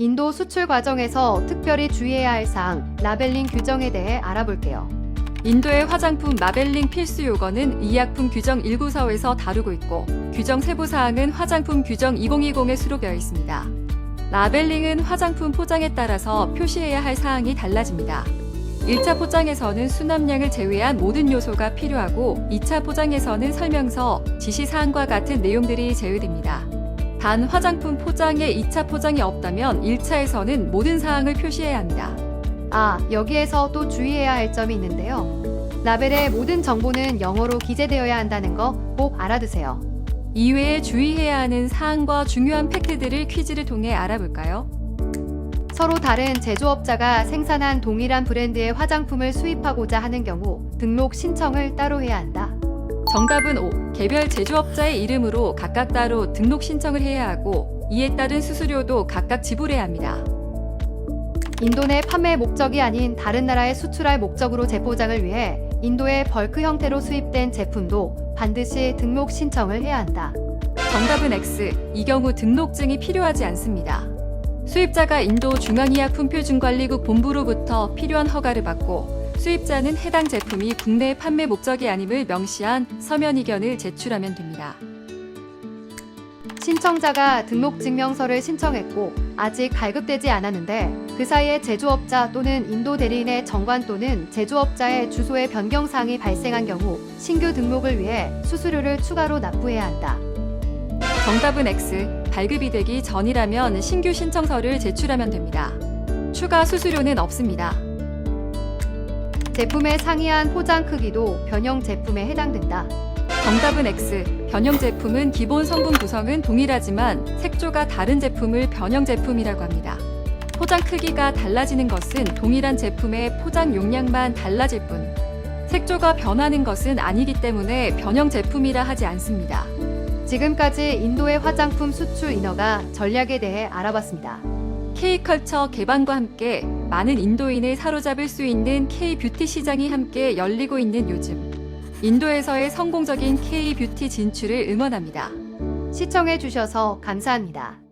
인도 수출 과정에서 특별히 주의해야 할 사항, 라벨링 규정에 대해 알아볼게요. 인도의 화장품 라벨링 필수 요건은 의약품 규정 194에서 다루고 있고 규정 세부 사항은 화장품 규정 2020에 수록되어 있습니다. 라벨링은 화장품 포장에 따라서 표시해야 할 사항이 달라집니다. 1차 포장에서는 수납량을 제외한 모든 요소가 필요하고 2차 포장에서는 설명서, 지시사항과 같은 내용들이 제외됩니다. 단 화장품 포장에 2차 포장이 없다면 1차에서는 모든 사항을 표시해야 합니다. 아, 여기에서 또 주의해야 할 점이 있는데요. 라벨의 모든 정보는 영어로 기재되어야 한다는 거 꼭 알아두세요. 이외에 주의해야 하는 사항과 중요한 팩트들을 퀴즈를 통해 알아볼까요? 서로 다른 제조업자가 생산한 동일한 브랜드의 화장품을 수입하고자 하는 경우 등록 신청을 따로 해야 한다. 정답은 O. 개별 제조업자의 이름으로 각각 따로 등록 신청을 해야 하고 이에 따른 수수료도 각각 지불해야 합니다. 인도 내 판매 목적이 아닌 다른 나라에 수출할 목적으로 재포장을 위해 인도의 벌크 형태로 수입된 제품도 반드시 등록 신청을 해야 한다. 정답은 X. 이 경우 등록증이 필요하지 않습니다. 수입자가 인도 중앙의약품표준관리국 본부로부터 필요한 허가를 받고 수입자는 해당 제품이 국내 판매 목적이 아님을 명시한 서면 이견을 제출하면 됩니다. 신청자가 등록 증명서를 신청했고 아직 발급되지 않았는데 그 사이에 제조업자 또는 인도 대리인의 정관 또는 제조업자의 주소의 변경 사항이 발생한 경우 신규 등록을 위해 수수료를 추가로 납부해야 한다. 정답은 X. 발급이 되기 전이라면 신규 신청서를 제출하면 됩니다. 추가 수수료는 없습니다. 제품에 상이한 포장 크기도 변형 제품에 해당된다. 정답은 X. 변형 제품은 기본 성분 구성은 동일하지만 색조가 다른 제품을 변형 제품이라고 합니다. 포장 크기가 달라지는 것은 동일한 제품의 포장 용량만 달라질 뿐, 색조가 변하는 것은 아니기 때문에 변형 제품이라 하지 않습니다. 지금까지 인도의 화장품 수출 인허가 전략에 대해 알아봤습니다. K컬처 개방과 함께 많은 인도인을 사로잡을 수 있는 K-뷰티 시장이 함께 열리고 있는 요즘. 인도에서의 성공적인 K-뷰티 진출을 응원합니다. 시청해주셔서 감사합니다.